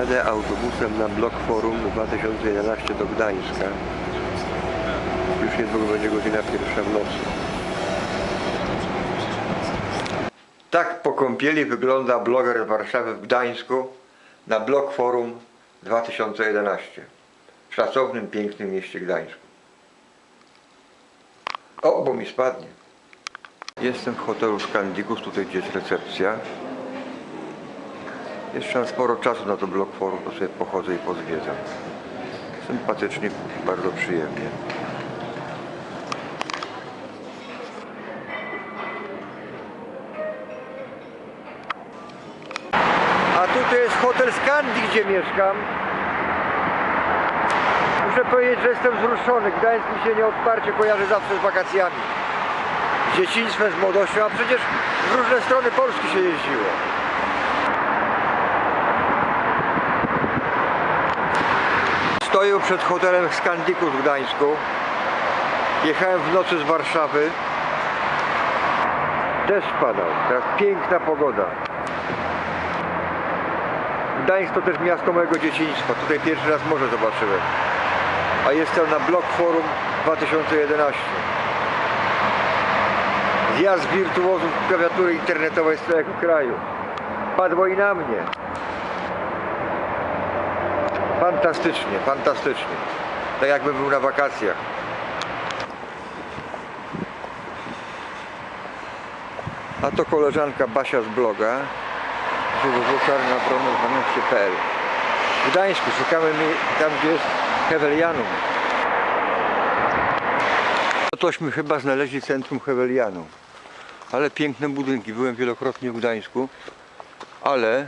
Jadę autobusem na Blok Forum 2011 do Gdańska. Już niedługo będzie godzina pierwsza w nocy. Tak po kąpieli wygląda bloger z Warszawy w Gdańsku na Blok Forum 2011 w szacownym, pięknym mieście Gdańsku. O, bo mi spadnie. Jestem w hotelu Scandikus, tutaj gdzie jest recepcja. Jeszcze mam sporo czasu na to blok forum, to sobie pochodzę i pozwiedzam. Sympatycznie, bardzo przyjemnie. A tutaj jest hotel Scandi, gdzie mieszkam. Muszę powiedzieć, że jestem wzruszony. Gdańsk mi się nieodparcie kojarzy zawsze z wakacjami. Z dzieciństwem, z młodością, a przecież w różne strony Polski się jeździło. Stoję przed hotelem Scandikus w Gdańsku. Jechałem w nocy z Warszawy. Deszcz padał. Teraz piękna pogoda. Gdańsk to też miasto mojego dzieciństwa. Tutaj pierwszy raz morze zobaczyłem. A jestem na Blok Forum 2011. Zjazd wirtuozów klawiatury internetowej z całego kraju. Padło i na mnie. Fantastycznie, fantastycznie. Tak jakbym był na wakacjach. A to koleżanka Basia z bloga www.czarnabrona12.pl W Gdańsku szukamy tam, gdzie jest Hewelianum. No tośmy chyba znaleźli centrum Hewelianum. Ale piękne budynki. Byłem wielokrotnie w Gdańsku, ale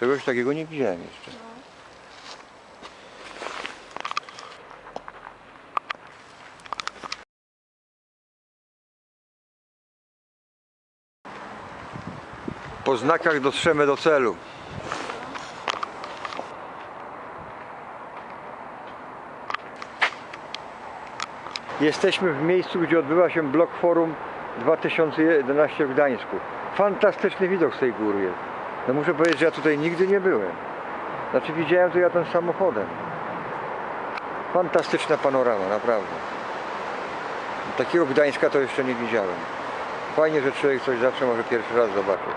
czegoś takiego nie widziałem jeszcze. Po znakach dotrzemy do celu. Jesteśmy w miejscu, gdzie odbywa się Blok Forum 2011 w Gdańsku. Fantastyczny widok z tej góry jest. No muszę powiedzieć, że ja tutaj nigdy nie byłem. Znaczy widziałem to ja tym samochodem. Fantastyczna panorama, naprawdę. Takiego Gdańska to jeszcze nie widziałem. Fajnie, że człowiek coś zawsze może pierwszy raz zobaczyć.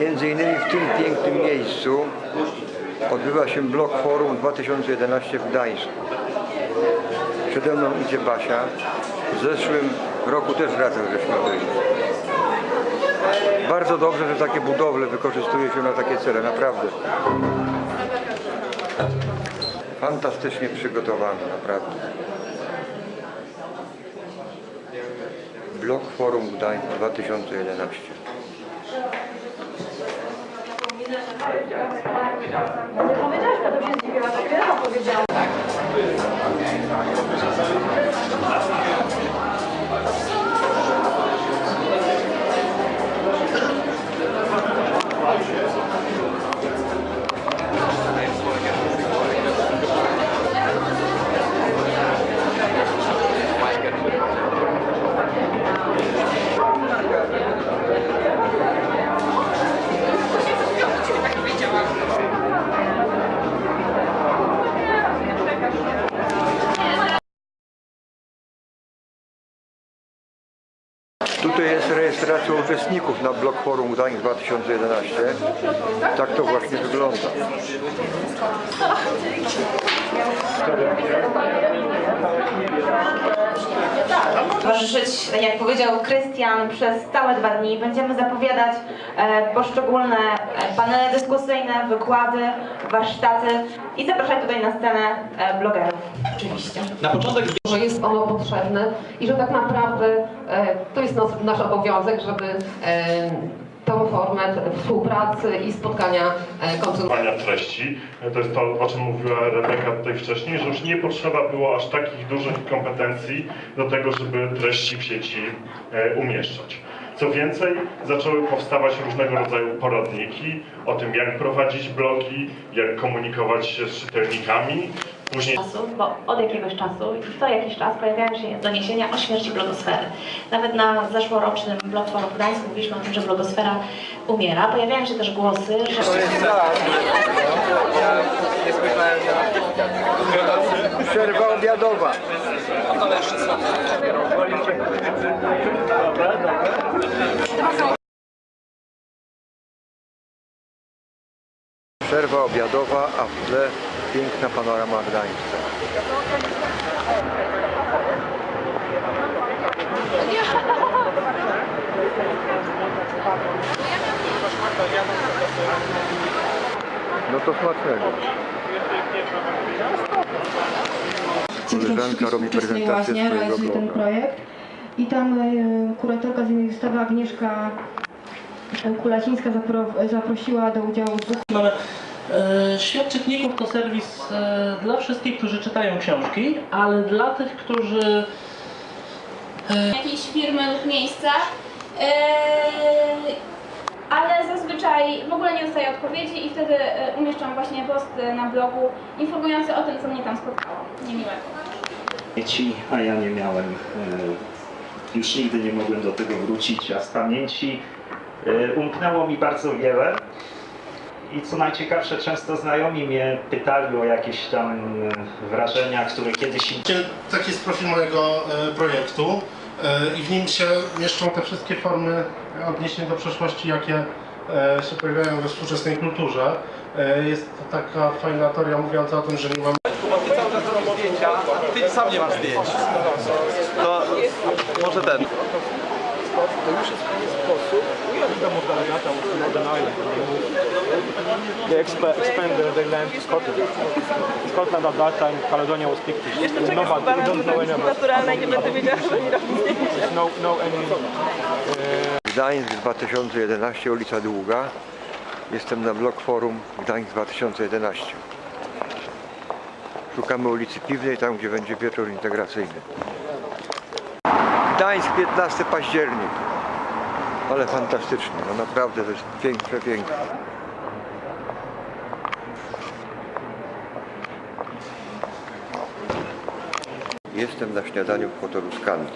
Między innymi w tym pięknym miejscu odbywa się Blok Forum 2011 w Gdańsku. Przede mną idzie Basia. W zeszłym roku też razem żeśmy byli. Bardzo dobrze, że takie budowle wykorzystuje się na takie cele, naprawdę. Fantastycznie przygotowane, naprawdę. Blok Forum Gdańsk 2011. Nie powiedziałaś, potem się zdziwiła, dopiero powiedziała. Tutaj jest rejestracja uczestników na Blok Forum Gdańsk 2011. Tak to właśnie wygląda. Towarzyszyć, tak jak powiedział Krystian, przez całe dwa dni będziemy zapowiadać e, poszczególne e, panele dyskusyjne, wykłady, warsztaty i zapraszać tutaj na scenę e, blogerów Na początek że jest ono potrzebne i że tak naprawdę e, to jest nas, nasz obowiązek, żeby e, tą formę współpracy i spotkania e. Kontynuowania treści. To jest to, o czym mówiła Rebeka tutaj wcześniej, że już nie potrzeba było aż takich dużych kompetencji do tego, żeby treści w sieci e, umieszczać. Co więcej, zaczęły powstawać różnego rodzaju poradniki o tym, jak prowadzić blogi, jak komunikować się z czytelnikami. Później bo od jakiegoś czasu i co jakiś czas pojawiają się doniesienia o śmierci blogosfery. Nawet na zeszłorocznym Blog Forum Gdańsk mówiliśmy o tym, że blogosfera umiera. Pojawiają się też głosy, że... Przerwa obiadowa. Przerwa obiadowa, a w tle piękna panorama Gdańska. No to smacznego. Koleżanka robi prezentację swojego ten bloga. projekt. I tam e, kuratorka z innej wystawy Agnieszka e, Kulacińska zapro, zaprosiła do udziału dwóch Mamy Świat Czytników to serwis e, dla wszystkich, którzy czytają książki, ale dla tych, którzy jakiejś firmy lub miejsca, ale zazwyczaj w ogóle nie dostaję odpowiedzi i wtedy e, umieszczam właśnie post e, na blogu informujący o tym, co mnie tam spotkało. Niemiłego. pamięci, a ja nie miałem, e, już nigdy nie mogłem do tego wrócić, a z pamięci e, umknęło mi bardzo wiele. I co najciekawsze, często znajomi mnie pytali o jakieś tam e, wrażenia, które kiedyś Taki jest profil mojego e, projektu e, i w nim się mieszczą te wszystkie formy odniesień do przeszłości, jakie się pojawiają we współczesnej kulturze. Jest to taka fajna teoria mówiąca o tym, że nie mamy Ty sam nie masz zdjęć. To może ten. They exp- expanded the land to Scotland. Scotland at that time, Caledonia was Pictish. Nobody, we don't know any about There's no, no any Gdańsk 2011, ulica Długa. Jestem na blog forum Gdańsk 2011. Szukamy ulicy Piwnej, tam gdzie będzie wieczór integracyjny. Gdańsk 15 październik. Ale fantastycznie, no naprawdę to jest piękne, piękne. Jestem na śniadaniu w hotelu Scandic.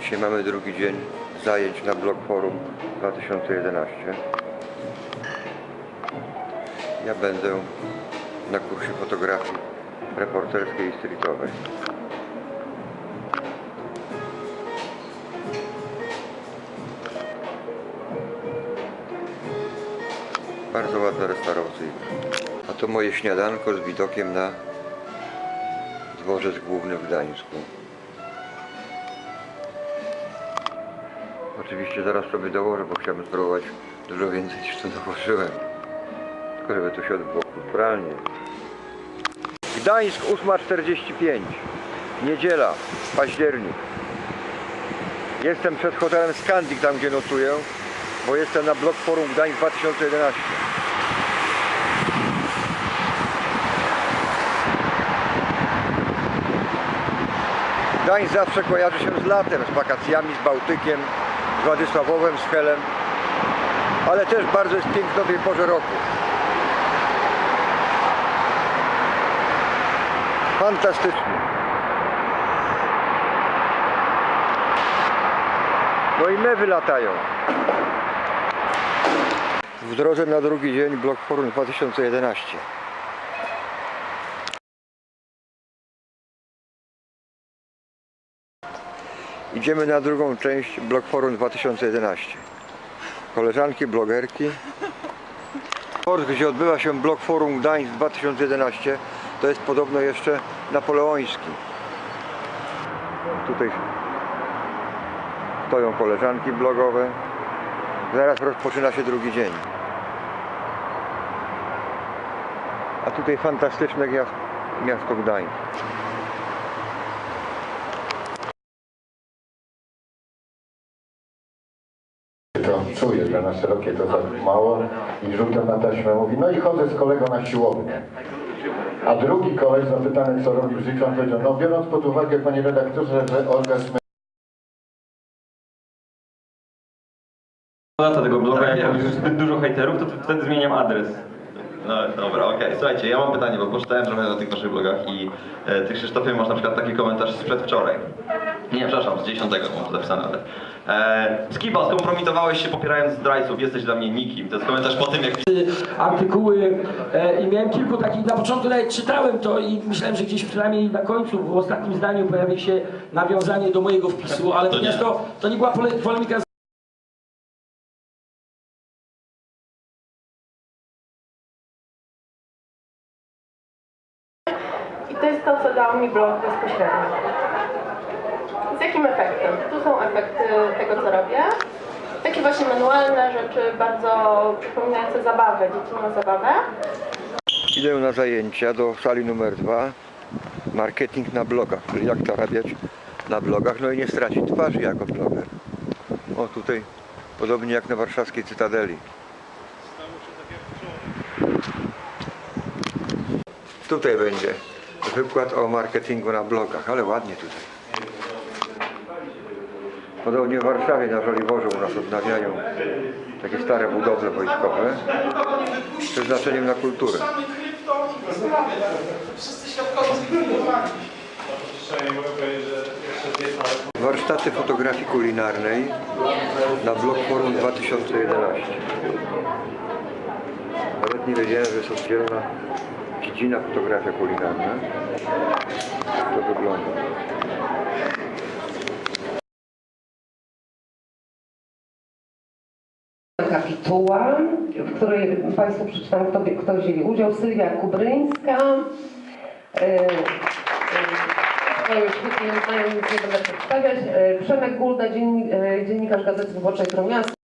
Dzisiaj mamy drugi dzień zajęć na Blog Forum 2011. Ja będę na kursie fotografii reporterskiej i streetowej. Bardzo ładna restauracja. A to moje śniadanko z widokiem na dworzec główny w Gdańsku. Oczywiście zaraz sobie dołożę, bo chciałbym spróbować dużo więcej niż tu dołożyłem. Tylko żeby to się odbyło kulturalnie. Gdańsk 8.45. Niedziela, październik. Jestem przed hotelem Scandic, tam gdzie nocuję, bo jestem na blog forum Gdańsk 2011. Gdańsk zawsze kojarzy się z latem, z wakacjami, z Bałtykiem, z Władysławowem, z Helem, ale też bardzo jest piękno w tej porze roku. Fantastycznie. No i mewy latają. W drodze na drugi dzień Blok Forum 2011. Idziemy na drugą część Blog Forum 2011. Koleżanki, blogerki. Port, gdzie odbywa się Blog Forum Gdańsk 2011, to jest podobno jeszcze napoleoński. Tutaj stoją koleżanki blogowe. Zaraz rozpoczyna się drugi dzień. A tutaj fantastyczne miasto, Gdańsk. szerokie to za mało i rzutem na taśmę mówi, no i chodzę z kolegą na siłownię. A drugi koleś zapytany, co robił w życiu, powiedział, no biorąc pod uwagę, panie redaktorze, że orgazm lata tego bloga, tak, jak jest zbyt dużo hejterów, to wtedy zmieniam adres. No dobra, okej. Okay. Słuchajcie, ja mam pytanie, bo poczytałem trochę na tych naszych blogach i e, ty Krzysztofie masz na przykład taki komentarz sprzed wczoraj. Nie, przepraszam, z 10 mam to zapisane, ale... E, Skiba, skompromitowałeś się popierając zdrajców, jesteś dla mnie nikim. To jest komentarz po tym, jak artykuły e, i miałem kilku takich, na początku nawet czytałem to i myślałem, że gdzieś przynajmniej na końcu, w ostatnim zdaniu pojawi się nawiązanie do mojego wpisu, ale To nie. to, to nie była pole, polemika z I to jest to, co dał mi blog bezpośrednio. Jakim efektem? Tu są efekty tego, co robię. Takie właśnie manualne rzeczy, bardzo przypominające zabawę, dziecinną zabawę. Idę na zajęcia do sali numer dwa. Marketing na blogach, czyli jak zarabiać na blogach, no i nie stracić twarzy jako bloger. O tutaj, podobnie jak na warszawskiej Cytadeli. Tutaj będzie wykład o marketingu na blogach, ale ładnie tutaj. Podobnie w Warszawie na Żoliborzu u nas odnawiają takie stare budowle wojskowe z przeznaczeniem na kulturę. Warsztaty fotografii kulinarnej na Blog Forum 2011. Nawet nie wiedziałem, że jest oddzielna dziedzina fotografia kulinarna. Jak to wygląda. Kapituła, w której Państwu przeczytam, kto, kto wzięli udział. Sylwia Kubryńska. E, e, nie będę przedstawiać. E, Przemek Gulda, dziennik, dziennikarz Gazety Wyborczej Trójmiasto.